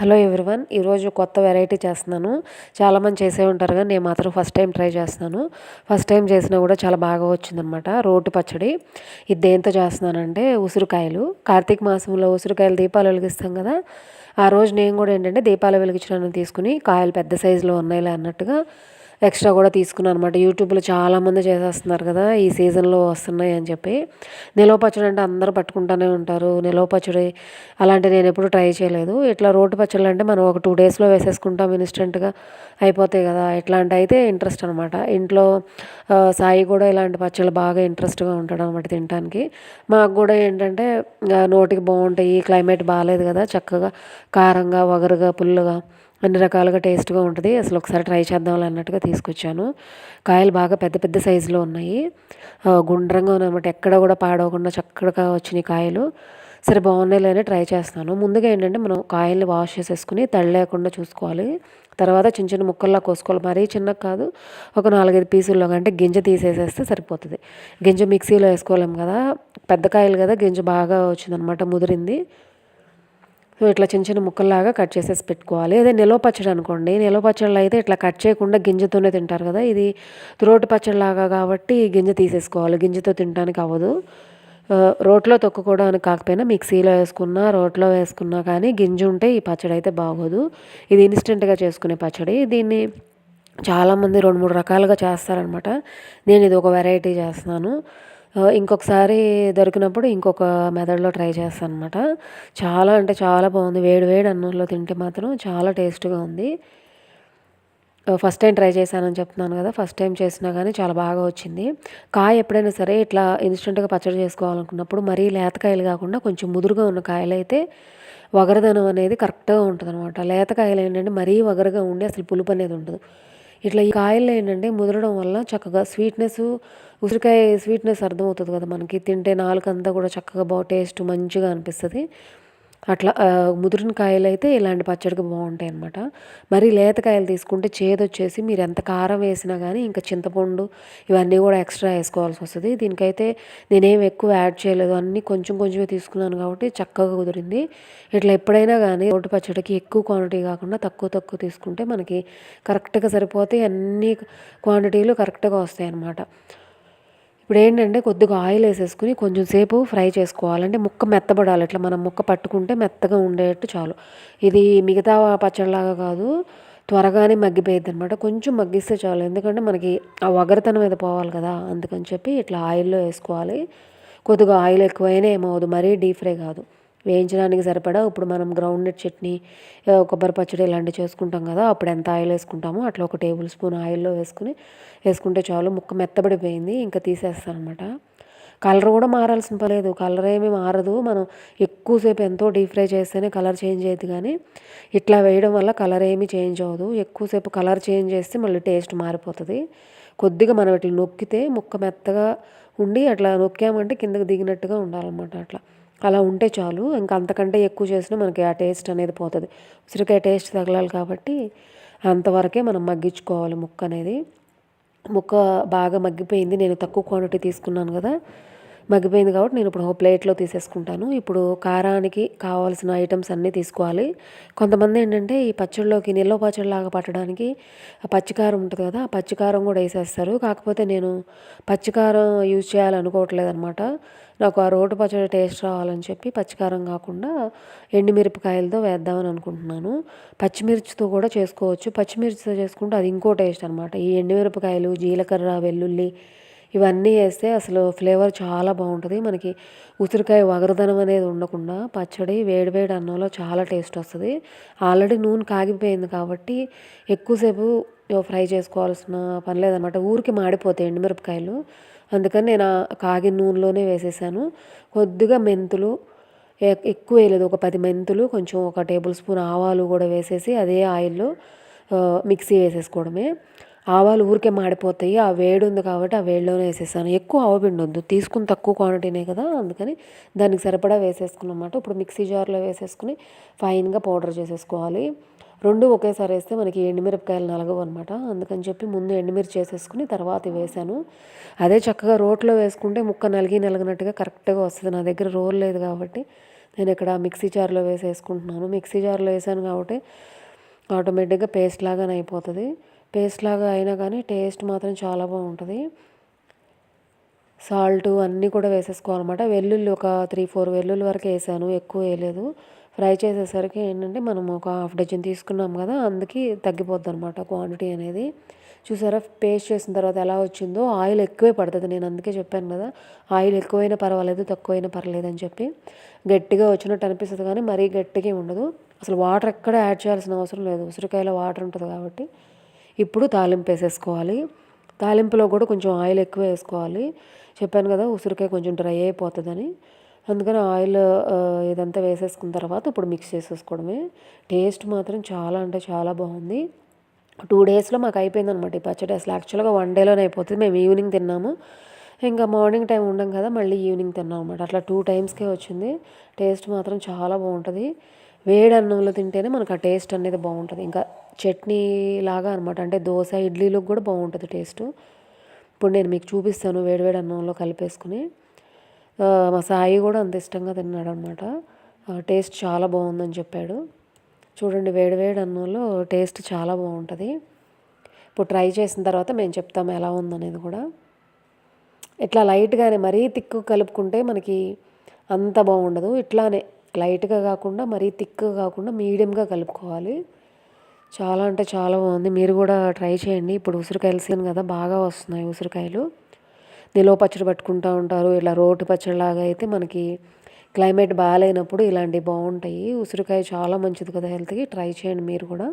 Hello everyone ఈరోజు కొత్త variety చేస్తున్నాను. చాలామంది చేసే ఉంటారు కానీ నేను మాత్రం ఫస్ట్ టైం ట్రై చేస్తున్నాను. ఫస్ట్ టైం చేసినా కూడా చాలా బాగా వచ్చిందనమాట రోటి పచ్చడి. ఇది దేంతో చేస్తున్నానంటే ఉసిరికాయలు. కార్తీక మాసంలో ఉసిరికాయలు దీపాలు వెలిగిస్తాం కదా ఆ రోజు నేను కూడా ఏంటంటే దీపాలు వెలిగించడానికి తీసుకుని కాయలు పెద్ద సైజులో ఉన్నాయిలే అన్నట్టుగా ఎక్స్ట్రా కూడా తీసుకున్నాను అనమాట యూట్యూబ్లో చాలామంది చేసేస్తున్నారు కదా ఈ సీజన్లో వస్తున్నాయి అని చెప్పి. నిలవ పచ్చడి అంటే అందరూ పట్టుకుంటూనే ఉంటారు. నిలవ పచ్చడి అలాంటి నేను ఎప్పుడు ట్రై చేయలేదు. ఇట్లా రోడ్డు పచ్చళ్ళు అంటే మనం ఒక టూ డేస్లో వేసేసుకుంటాం ఇన్స్టెంట్గా అయిపోతాయి కదా. ఇట్లాంటి అయితే ఇంట్రెస్ట్ అనమాట ఇంట్లో సాయి కూడా ఇలాంటి పచ్చళ్ళు బాగా ఇంట్రెస్ట్గా ఉంటాడు అనమాట తినడానికి మాకు కూడా ఏంటంటే నోటికి బాగుంటాయి క్లైమేట్ బాగాలేదు కదా చక్కగా కారంగా వగరుగా పుల్లుగా అన్ని రకాలుగా టేస్ట్గా ఉంటుంది. అసలు ఒకసారి ట్రై చేద్దాం అన్నట్టుగా తీసుకొచ్చాను. కాయలు బాగా పెద్ద పెద్ద సైజులో ఉన్నాయి. గుండ్రంగా ఉన్నమాట ఎక్కడ కూడా పాడవకుండా చక్కగా వచ్చినాయి కాయలు. సరే బాగున్నాయి లేని ట్రై చేస్తాను ముందుగా ఏంటంటే మనం కాయల్ని వాష్ చేసేసుకుని తడి లేకుండా చూసుకోవాలి. తర్వాత చిన్న చిన్న ముక్కల్లా కోసుకోవాలి. మరీ చిన్న కాదు. ఒక నాలుగైదు పీసుల్లో అంటే గింజ తీసేసేస్తే సరిపోతుంది. గింజ మిక్సీలో వేసుకోలేము కదా. పెద్ద కాయలు కదా. గింజ బాగా వచ్చిందనమాట ముదిరింది. సో ఇట్లా చిన్న చిన్న ముక్కల్లాగా కట్ చేసేసి పెట్టుకోవాలి. అదే నిలవ పచ్చడి అనుకోండి. నిలవ పచ్చడిలో అయితే ఇట్లా కట్ చేయకుండా గింజతోనే తింటారు కదా. ఇది రోటి పచ్చడిలాగా కాబట్టి గింజ తీసేసుకోవాలి. గింజతో తినడానికి అవ్వదు. రోట్లో తొక్కుకోవడానికి కాకపోయినా మిక్సీలో వేసుకున్నా రోట్లో వేసుకున్నా కానీ గింజ ఉంటే ఈ పచ్చడి అయితే బాగోదు. ఇది ఇన్స్టెంట్గా చేసుకునే పచ్చడి. దీన్ని చాలామంది రెండు మూడు రకాలుగా చేస్తారనమాట నేను ఇది ఒక వెరైటీ చేస్తున్నాను. ఇంకొకసారి దొరికినప్పుడు ఇంకొక మెథడ్లో ట్రై చేస్తాను అనమాట చాలా అంటే చాలా బాగుంది. వేడి వేడి అన్నంలో తింటే మాత్రం చాలా టేస్ట్గా ఉంది. ఫస్ట్ టైం ట్రై చేశానని చెప్తున్నాను కదా ఫస్ట్ టైం చేసినా కానీ చాలా బాగా వచ్చింది. కాయ ఎప్పుడైనా సరే ఇట్లా ఇన్స్టెంట్గా పచ్చడి చేసుకోవాలనుకున్నప్పుడు మరీ లేతకాయలు కాకుండా కొంచెం ముదురుగా ఉన్న కాయలు అయితే వగరదనం అనేది కరెక్ట్గా ఉంటుంది అనమాట లేతకాయలు ఏంటంటే మరీ వగరగా ఉండి అసలు పులుపు అనేది ఉండదు. ఇట్లా ఈ కాయలు ఏంటంటే ముదరడం వల్ల చక్కగా స్వీట్నెస్ ఉసిరికాయ స్వీట్నెస్ అర్థమవుతుంది కదా మనకి. తింటే నాలుకంతా కూడా చక్కగా బాగా టేస్ట్ మంచిగా అనిపిస్తుంది. అట్లా ముదిరిన కాయలు అయితే ఇలాంటి పచ్చడికి బాగుంటాయి అనమాట మరి లేతకాయలు తీసుకుంటే చేదొచ్చేసి మీరు ఎంత కారం వేసినా కానీ ఇంకా చింతపండు ఇవన్నీ కూడా ఎక్స్ట్రా వేసుకోవాల్సి వస్తుంది. దీనికైతే నేనేం ఎక్కువ యాడ్ చేయలేదు. అన్నీ కొంచెం కొంచెమే తీసుకున్నాను కాబట్టి చక్కగా కుదిరింది. ఇట్లా ఎప్పుడైనా కానీ రోడ్డు పచ్చడికి ఎక్కువ క్వాంటిటీ కాకుండా తక్కువ తక్కువ తీసుకుంటే మనకి కరెక్ట్గా సరిపోతే అన్ని క్వాంటిటీలు కరెక్ట్గా వస్తాయి అన్నమాట ఇప్పుడు ఏంటంటే కొద్దిగా ఆయిల్ వేసేసుకుని కొంచెం సేపు ఫ్రై చేసుకోవాలంటే ముక్క మెత్తబడాలి. ఇట్లా మనం ముక్క పట్టుకుంటే మెత్తగా ఉండేటట్టు చాలు. ఇది మిగతా పచ్చడిలాగా కాదు. త్వరగానే మగ్గిపోయింది అనమాట కొంచెం మగ్గిస్తే చాలు. ఎందుకంటే మనకి ఆ వగరతనం మీద పోవాలి కదా. అందుకని చెప్పి ఇట్లా ఆయిల్లో వేసుకోవాలి. కొద్దిగా ఆయిల్ ఎక్కువైనా ఏమవుదు మరీ డీప్ ఫ్రై కాదు. వేయించడానికి సరిపడా. ఇప్పుడు మనం గ్రౌండ్ నట్ చట్నీ కొబ్బరి పచ్చడి ఇలాంటివి చేసుకుంటాం కదా అప్పుడు ఎంత ఆయిల్ వేసుకుంటామో అట్లా ఒక టేబుల్ స్పూన్ ఆయిల్లో వేసుకుని వేసుకుంటే చాలు ముక్క మెత్తబడిపోయింది ఇంకా తీసేస్తాను అనమాట కలర్ కూడా మారాల్సిన పలేదు కలర్ ఏమి మారదు. మనం ఎక్కువసేపు ఎంతో డీప్ ఫ్రై చేస్తేనే కలర్ చేంజ్ అయ్యేది కానీ ఇట్లా వేయడం వల్ల కలర్ ఏమి చేంజ్ అవ్వదు. ఎక్కువసేపు కలర్ చేంజ్ చేస్తే మళ్ళీ టేస్ట్ మారిపోతుంది. కొద్దిగా మనం ఇట్లా నొక్కితే ముక్క మెత్తగా ఉండి అట్లా నొక్కామంటే కిందకి దిగినట్టుగా ఉండాలన్నమాట అట్లా. అలా ఉంటే చాలు. ఇంకా అంతకంటే ఎక్కువ చేసినా మనకి ఆ టేస్ట్ అనేది పోతుంది. ఉసిరికాయ టేస్ట్ తగలాలి కాబట్టి అంతవరకే మనం మగ్గించుకోవాలి ముక్క అనేది. ముక్క బాగా మగ్గిపోయింది. నేను తక్కువ క్వాంటిటీ తీసుకున్నాను కదా. మగ్గిపోయింది కాబట్టి నేను ఇప్పుడు ప్లేట్లో తీసేసుకుంటాను. ఇప్పుడు కారానికి కావాల్సిన ఐటమ్స్ అన్నీ తీసుకోవాలి. కొంతమంది ఏంటంటే ఈ పచ్చళ్ళలోకి నిల్వ పచ్చళ్ళలాగా పట్టడానికి పచ్చికారం ఉంటుంది కదా ఆ పచ్చికారం కూడా వేసేస్తారు. కాకపోతే నేను పచ్చికారం యూజ్ చేయాలనుకోవట్లేదు అనమాట నాకు ఆ రోడ్డు పచ్చడి టేస్ట్ రావాలని చెప్పి పచ్చికారం కాకుండా ఎండుమిరపకాయలతో వేద్దామని అనుకుంటున్నాను. పచ్చిమిర్చితో కూడా చేసుకోవచ్చు. పచ్చిమిర్చితో చేసుకుంటే అది ఇంకో టేస్ట్ అనమాట ఈ ఎండుమిరపకాయలు జీలకర్ర వెల్లుల్లి ఇవన్నీ వేస్తే అసలు ఫ్లేవర్ చాలా బాగుంటుంది. మనకి ఉసిరికాయ వగరదనం అనేది ఉండకుండా పచ్చడి వేడివేడి అన్నంలో చాలా టేస్ట్ వస్తుంది. ఆల్రెడీ నూనె కాగిపోయింది కాబట్టి ఎక్కువసేపు ఫ్రై చేసుకోవాల్సిన పని లేదనమాట ఊరికి మాడిపోతాయి ఎండుమిరపకాయలు. అందుకని నేను కాగిన నూనెలోనే వేసేసాను. కొద్దిగా మెంతులు ఎక్కువ వేయలేదు. ఒక పది మెంతులు కొంచెం ఒక టేబుల్ స్పూన్ ఆవాలు కూడా వేసేసి అదే ఆయిల్లో మిక్సీ వేసేసుకోవడమే. ఆవాలు ఊరికే మాడిపోతాయి. ఆ వేడి ఉంది కాబట్టి ఆ వేడిలోనే వేసేసాను. ఎక్కువ ఆవపిండి వద్దు. తీసుకుని తక్కువ క్వాంటిటీనే కదా. అందుకని దానికి సరిపడా వేసేసుకున్నమాట ఇప్పుడు మిక్సీ జార్లో వేసేసుకుని ఫైన్గా పౌడర్ చేసేసుకోవాలి. రెండు ఒకేసారి వేస్తే మనకి ఎండుమిరపకాయలు నలగవు అనమాట అందుకని చెప్పి ముందు ఎండుమిర్చి వేసేసుకుని తర్వాత వేసాను. అదే చక్కగా రోట్లో వేసుకుంటే ముక్క నలిగి నలిగినట్టుగా కరెక్ట్గా వస్తుంది. నా దగ్గర రోల్ లేదు కాబట్టి నేను ఇక్కడ మిక్సీ జార్లో వేసి వేసుకుంటున్నాను మిక్సీ జార్లో వేసాను కాబట్టి ఆటోమేటిక్గా పేస్ట్ లాగానే అయిపోతుంది. పేస్ట్ లాగా అయినా కానీ టేస్ట్ మాత్రం చాలా బాగుంటుంది. సాల్ట్ అన్నీ కూడా వేసేసుకోవాలన్నమాట. వెల్లుల్లి ఒక త్రీ ఫోర్ వెల్లుల్లి వరకు వేసాను. ఎక్కువ వేయలేదు. ఫ్రై చేసేసరికి ఏంటంటే మనం ఒక హాఫ్ డజన్ తీసుకున్నాం కదా అందుకే తగ్గిపోద్ది అనమాట క్వాంటిటీ అనేది. చూసారా పేస్ట్ చేసిన తర్వాత ఎలా వచ్చిందో? ఆయిల్ ఎక్కువే పడుతుంది. నేను అందుకే చెప్పాను కదా ఆయిల్ ఎక్కువైనా పర్వాలేదు తక్కువైనా పర్లేదు అని చెప్పి. గట్టిగా వచ్చినట్టు అనిపిస్తుంది కానీ మరీ గట్టిగా ఉండదు. అసలు వాటర్ ఎక్కడ యాడ్ చేయాల్సిన అవసరం లేదు. ఉసిరికాయలో వాటర్ ఉంటుంది కాబట్టి. ఇప్పుడు తాలింపు వేసేసుకోవాలి. తాలింపులో కూడా కొంచెం ఆయిల్ ఎక్కువ వేసుకోవాలి. చెప్పాను కదా ఉసిరికాయ కొంచెం డ్రై అయిపోతుందని. అందుకని ఆయిల్ ఇదంతా వేసేసుకున్న తర్వాత ఇప్పుడు మిక్స్ చేసేసుకోవడమే. టేస్ట్ మాత్రం చాలా అంటే చాలా బాగుంది. టూ డేస్లో మాకు అయిపోయింది అనమాట ఈ పచ్చడి. అసలు యాక్చువల్గా వన్ డేలోనే అయిపోతుంది. మేము ఈవినింగ్ తిన్నాము. ఇంకా మార్నింగ్ టైం ఉండం కదా మళ్ళీ ఈవినింగ్ తిన్నాం అనమాట అట్లా టూ టైమ్స్కే వచ్చింది. టేస్ట్ మాత్రం చాలా బాగుంటుంది. వేడి అన్నంలో తింటేనే మనకు ఆ టేస్ట్ అనేది బాగుంటుంది. ఇంకా చట్నీ లాగా అనమాట అంటే దోశ ఇడ్లీలోకి కూడా బాగుంటుంది టేస్ట్. ఇప్పుడు నేను మీకు చూపిస్తాను వేడివేడి అన్నంలో కలిపేసుకుని. మా సాయి కూడా అంత ఇష్టంగా తిన్నాడు అనమాట టేస్ట్ చాలా బాగుందని చెప్పాడు. చూడండి వేడివేడి అన్నంలో టేస్ట్ చాలా బాగుంటుంది. ఇప్పుడు ట్రై చేసిన తర్వాత మేము చెప్తాము ఎలా ఉందనేది కూడా. ఇట్లా లైట్గానే మరీ తిక్కు కలుపుకుంటే మనకి అంత బాగుండదు. ఇట్లానే లైట్గా కాకుండా మరీ తిక్కుగా కాకుండా మీడియంగా కలుపుకోవాలి. చాలా అంటే చాలా బాగుంది. మీరు కూడా ట్రై చేయండి. ఇప్పుడు ఉసిరికాయలు సీన్ కదా బాగా వస్తున్నాయి ఉసిరికాయలు. నిలువ పచ్చడి పట్టుకుంటూ ఉంటారు. ఇలా రోటి పచ్చడిలాగా అయితే మనకి క్లైమేట్ బాగాలేనప్పుడు ఇలాంటివి బాగుంటాయి. ఉసిరికాయ చాలా మంచిది కదా హెల్త్కి. ట్రై చేయండి మీరు కూడా.